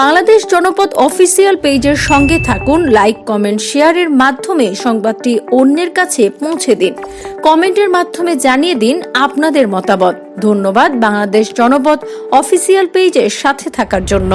বাংলাদেশ জনপদ অফিসিয়াল পেজের সঙ্গে থাকুন, লাইক, কমেন্ট, শেয়ারের মাধ্যমে সংবাদটি অন্যের কাছে পৌঁছে দিন। কমেন্টের মাধ্যমে জানিয়ে দিন আপনাদের মতামত। ধন্যবাদ বাংলাদেশ জনপদ অফিসিয়াল পেজের সাথে থাকার জন্য।